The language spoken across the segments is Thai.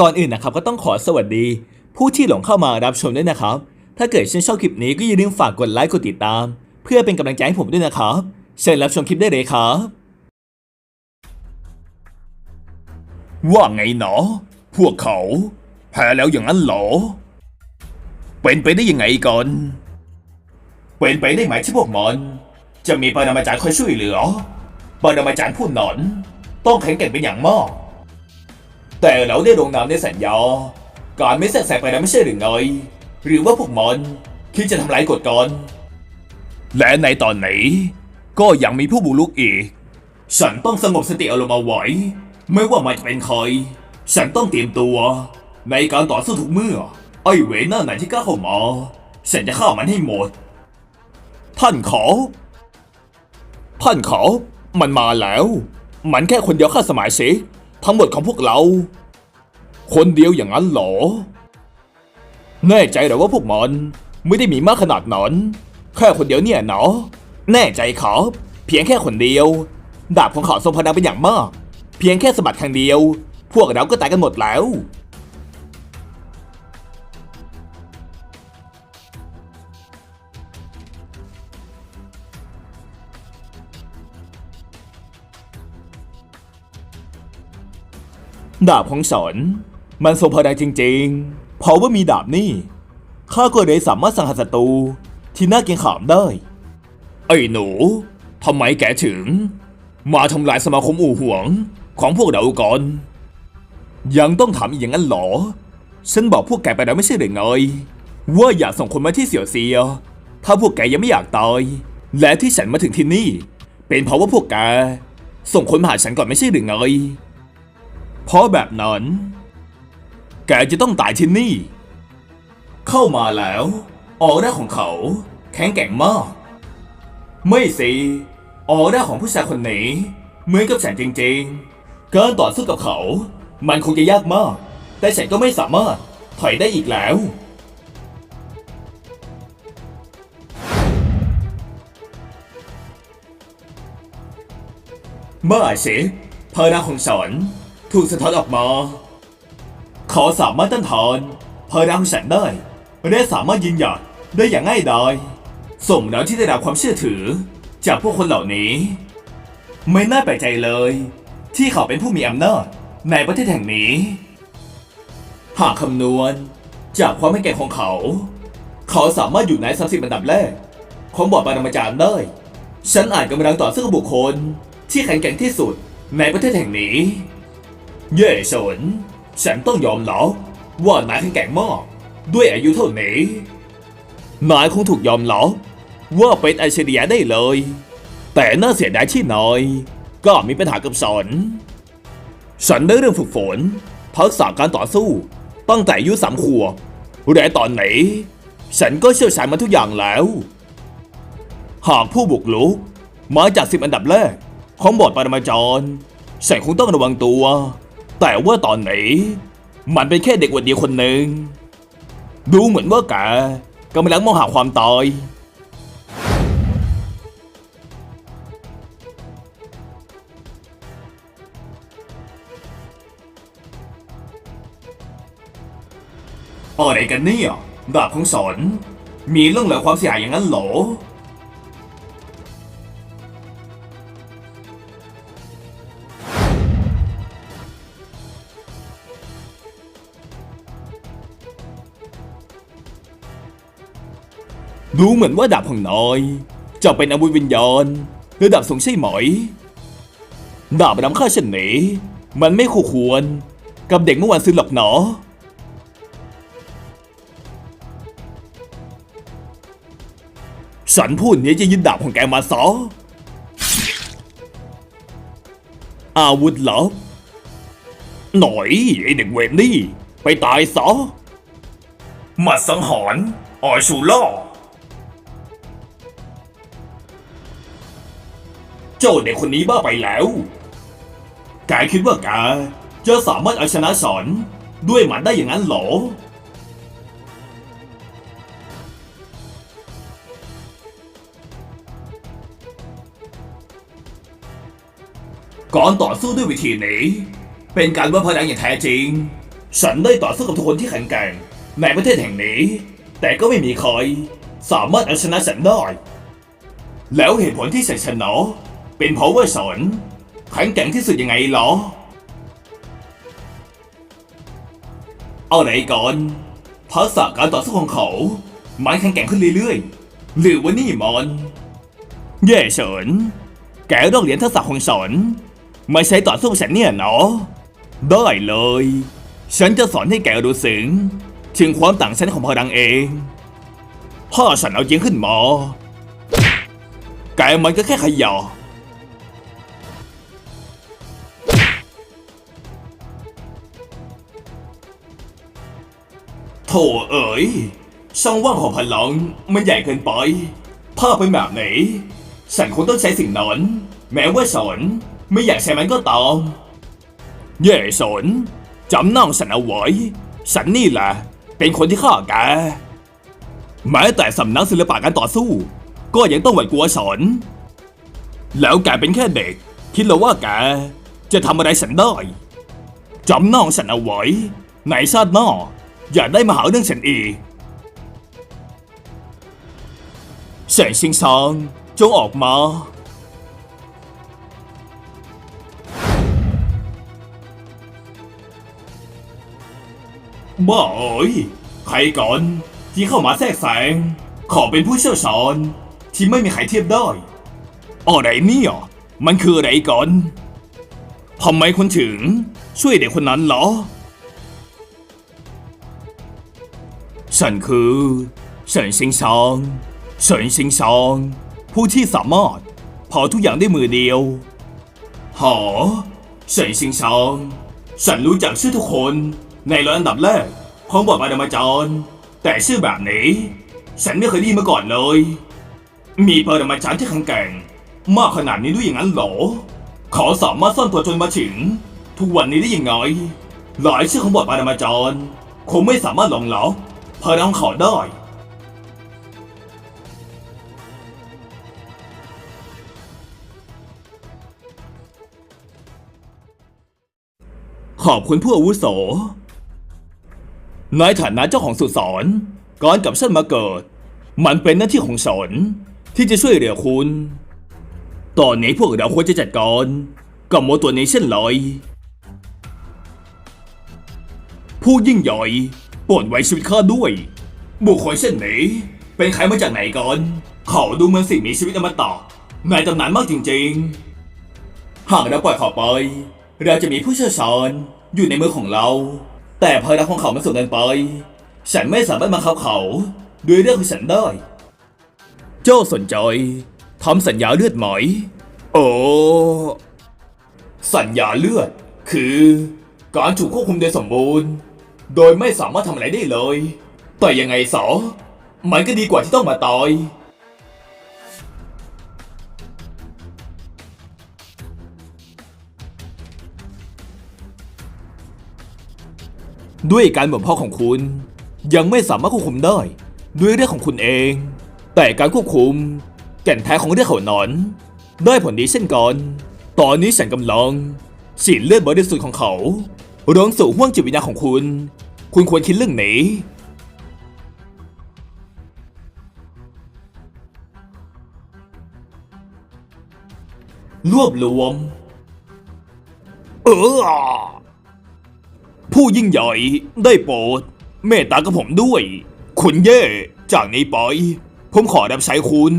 ก่อนอื่นนะครับก็ต้องขอสวัสดี ผู้ที่หลงเข้ามารับชมด้วยนะครับ ถ้าเกิดชื่นชอบคลิปนี้ก็อย่าลืมฝากกดไลค์กดติดตาม เพื่อเป็นกำลังใจให้ผมด้วยนะครับ เชิญรับชมคลิปได้เลยครับ ว่าไงเนาะพวกเขา แพ้แล้วอย่างนั้นเหรอ เป็นไปได้ยังไงก่อน เป็นไปได้ไหมที่พวกมัน จะมีปรมาจารย์คอยช่วยเหลือปรมาจารย์ผู้หนอน ต้องแข็งแกร่งเป็นอย่างมาก แต่เราได้ลงนามในสัญญา การไม่แทรกแซงไปนั้นไม่ใช่หรือไง หรือว่าพวกมันคิดจะทำลายกฎก่อน และในตอนนี้ก็ยังมีผู้บุกรุกอีก ฉันต้องสงบสติอารมณ์เอาไว้ ไม่ว่ามันจะเป็นใคร ฉันต้องเตรียมตัว ในการต่อสู้ทุกเมื่อ ไอ้เวรหน้าไหนที่กล้าเข้ามา ฉันจะฆ่ามันให้หมด ท่านขอ ท่านขอ มันมาแล้ว มันแค่คนเดียวฆ่าสมัยสิ ทั้งหมดของพวกเรา คนเดียวอย่างนั้นเหรอ แน่ใจเหรอว่าพวกมันไม่ได้มีมากขนาดนั้น แค่คนเดียวเนี่ยเนาะแน่ใจครับ เพียงแค่คนเดียว ดาบของเขาทรงพลังเป็นอย่างมาก เพียงแค่สะบัดครั้งเดียว พวกเราก็ตายกันหมดแล้ว ดาบของสอนมันทรงพลังจริงๆ เพราะว่ามีดาบนี่ข้าก็เลยสามารถสังหารศัตรูที่น่าเกรงขามได้ ไอ้หนูทำไมแกถึง มาทำลายสมาคมอู่หวงของพวกเราก่อน ยังต้องถามอีกอย่างนั้นเหรอ ฉันบอกพวกแกไปแล้วไม่ใช่หรือไงว่าอย่าส่งคนมาที่เสี่ยวเซีย ถ้าพวกแกยังไม่อยากตาย และที่ฉันมาถึงที่นี่ เป็นเพราะว่าพวกแกส่งคนมาหาฉันก่อนไม่ใช่หรือไง เพราะแบบนั้น แกจะต้องตายที่นี่ เข้ามาแล้ว ออร่าของเขา แข็งแกร่งมาก ไม่สิ ออร่าของผู้ชายคนนี้ เหมือนกับฉันจริงๆ การต่อสู้กับเขา มันคงจะยากมาก แต่ฉันก็ไม่สามารถถอยได้อีกแล้วเมื่อสิพลังของฉัน ถูกสะท้อนออกมา เขาสามารถต้านทานพลังของฉันได้และสามารถยืนหยัดได้อย่างง่ายดายสมแล้วที่ได้รับความเชื่อถือ จากพวกคนเหล่านี้ ไม่น่าแปลกใจเลย ที่เขาเป็นผู้มีอำนาจในประเทศแห่งนี้ หากคำนวณจากความไม่แก่งของเขา เขาสามารถอยู่ใน30อันดับแรก ของบอร์ดปรมาจารย์ได้ฉันอานกำลังต่อสู้กับบุคคล ที่แข็งแกร่งที่สุดในประเทศแห่งนี้ เย่สนฉันต้องยอมรับว่านายแข็งแกร่งมากด้วยอายุเท่านี้นายคงถูกยอมรับว่าเป็นไอเชเดียได้เลย แต่น่าเสียดายที่นายก็มีปัญหากับสอนฉันได้เริ่มฝึกฝนทักษะการต่อสู้ตั้งแต่อายุสามขวบและตอนนี้ฉันก็เชี่ยวชาญมาทุกอย่างแล้ว หากผู้บุกรุกมาจากสิบอันดับแรกของบอร์ดปรมาจารย์ฉันคงต้องระวังตัว แต่ว่าตอนนี้ มันเป็นแค่เด็กวัยเดียวคนหนึ่ง ดูเหมือนว่าแกกำลังมองหาความตาย อะไรกันเนี่ยดาบของสอนมีเรื่องเหลือความเสียหายอย่างนั้นเหรอ ดูเหมือนว่าดาบของนายจะเป็นอาวุธวิญญาณระดับสูงใช่ไหม ดาบนำค่าเช่นนี้มันไม่คู่ควรกับเด็กเมื่อวานซื้อหรอกเนาะฉันพูดนี้จะยึดดาบของแกมาซออาวุธเหรอ หน่อยไอเด็กเวนนี่ ไปตายซะมาสังหรณ์ออยชูล่อ เจ้าเด็กคนนี้บ้าไปแล้วแกคิดว่าแกจะสามารถเอาชนะสอนด้วยหมัดได้อย่างนั้นหรอ ก่อนต่อสู้ด้วยวิธีนี้ เป็นการวัดพลังอย่างแท้จริง ฉันได้ต่อสู้กับทุกคนที่แข็งแกร่งในประเทศแห่งนี้ แต่ก็ไม่มีใครสามารถเอาชนะฉันได้ แล้วเหตุผลที่ฉันชนะ เป็นพราะว่าฉันแข็งแกร่งที่สุดยังไงหรอ เอาไหนก่อนทักษะการต่อสู้ของเขา มันแข็งแกร่งขึ้นเรื่อยๆ หรือว่านี่มันเย่เฉิน แกต้องเรียนทักษะของฉันไม่ใช่ต่อสู้ฉันเนี่ยเนาะได้เลย ฉันจะสอนให้แกรู้สึกถึงความต่างชั้นของพลังเองถ้าฉันเอาจริงขึ้นมาแกมันก็แค่ขยะ ถเอ๋ยช่องว่างของพลังมันใหญ่เกินไปถ้าเป็นแบบนี้ฉันคงต้องใช้สิ่งนั้น แม้ว่าฉันไม่อยากใช้มันก็ตามเย่สนจำน้องฉันเอาไว้ฉันนี่แหละเป็นคนที่ฆ่าแกแม้แต่สำนักศิลปะการต่อสู้ ก็ยังต้องหวาดกลัวฉันแล้วแกเป็นแค่เด็ก คิดเหรอว่าแกจะทำอะไรฉันได้จำน้องฉันเอาไว้ในชาติหน้า อย่าได้มาหาเรื่องฉันอีกเฉินชิงซางจงออกมา บ้าเอ้ยใครก่อนที่เข้ามาแทรกแซงขอเป็นผู้เชี่ยวชาญที่ไม่มีใครเทียบได้อะไรเนี่ยมันคืออะไรก่อนทำไมคุณถึงช่วยเด็กคนนั้นเหรอ ฉันคือเฉินชิงซางเฉินชิงซางผู้ที่สามารถเผาทุกอย่างด้วยมือเดียวหอเฉินชิงซางฉันรู้จักชื่อทุกคนในร้อยอันดับแรกของบทปรมาจารแต่ชื่อแบบนี้ ฉันไม่เคยได้ยินมาก่อนเลย มีปรมาจารที่แข็งแกร่งมากขนาดนี้ด้วยอย่างนั้นหรอขาสามารถซ่อนตัวจนมาถึง ทุกวันนี้ได้ยังไงหลายชื่อของบทปรมาจารคงไม่สามารถหลงหลา พลังเขาได้ ขอบคุณผู้อาวุโส ในฐานะเจ้าของสุสานก่อนกับฉันมาเกิด มันเป็นหน้าที่ของฉันที่จะช่วยเหลือคุณ ตอนนี้พวกเราควรจะจัดการกับโมตัวนี้เช่นไรผู้ยิ่งใหญ่ ปรดไว้ชีวิตข้าด้วย บุคคลเช่นนี้เป็นใครมาจากไหนก่อน เขาดูเหมือนสิ่งมีชีวิตอมตะในตำนานมากจริงๆ หากเราปล่อยเขาไป เราจะมีผู้เชี่ยวชาญอยู่ในมือของเรา แต่พลังของเขามันสูงเกินไป ฉันไม่สามารถบังคับเขาด้วยเรื่องของฉันได้ เจ้าสนใจทำสัญญาเลือดไหม โอ้ สัญญาเลือด คือ การถูกควบคุมโดยสมบูรณ์ โดยไม่สามารถทำอะไรได้เลย แต่ยังไงสอมันก็ดีกว่าที่ต้องมาตายด้วยการบ่มพาะของคุณ ยังไม่สามารถควบคุมได้ ด้วยเรื่องของคุณเอง แต่การควบคุม แก่นแท้ของเรื่องเขานั้นได้ผลดีเช่นกัน ตอนนี้ฉันกำลังฉีดเลือดบริสุทธิ์ของเขา ร้องสู่ห้วงจิตวิญญาณของคุณ คุณควรคิดเรื่องนี้รวบรวม เออ ผู้ยิ่งใหญ่ได้โปรด เมตตากับผมด้วย คุณเย่ จากนี้ไป ผมขอรับใช้คุณ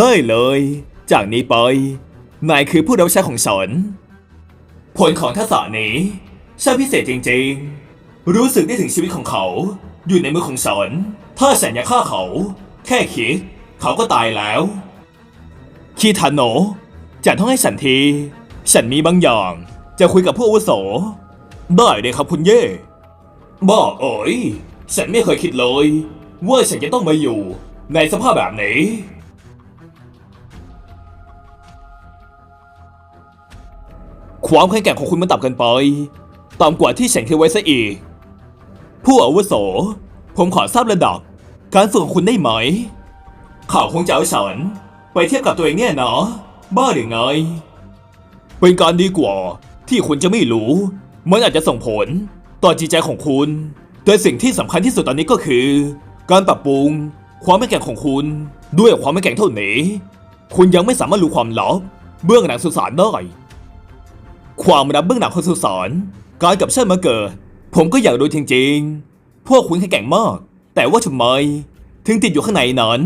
ได้เลย จากนี้ไป นายคือผู้รับใช้ของฉัน ผลของทักษะนี้ ช่างพิเศษจริงๆ รู้สึกได้ถึงชีวิตของเขา อยู่ในมือของฉัน ถ้าฉันอยากฆ่าเขา แค่คิด เขาก็ตายแล้ว คีทาโนะจะต้องให้ฉันที ฉันมีบางอย่าง จะคุยกับผู้อาวุโส ได้เลยครับคุณเย่บ้าเอ๋ยฉันไม่เคยคิดเลย ว่าฉันจะต้องมาอยู่ในสภาพแบบนี้ความแข็งแกร่งของคุณมันต่ำเกินไป ต่ำกว่าที่ฉ่งคิดไว้ซะอีก ผู้อาวุโส ผมขอทราบระดับ การฝึกคุณได้ไหม ข่าวคงจะเอาฉัน ไปเทียบกับตัวเองเนี่ยเนาะบ้าหรือไง เป็นการดีกว่า ที่คุณจะไม่รู้ มันอาจจะส่งผล ต่อจิตใจของคุณ แต่สิ่งที่สำคัญที่สุดตอนนี้ก็คือ การปรับปรุง ความไม่แก่งของคุณ ด้วยความไม่แก่งเท่านี้ คุณยังไม่สามารถรู้ความลับเบื้องหลังสุสานได้ความรับเบื้องหลังของสุสาน การกับเชิญมาเกิด ผมก็อยากดูจริงๆ พวกคุณแข็งแกร่งมาก แต่ว่าทำไม ถึงติดอยู่ข้างในนั้น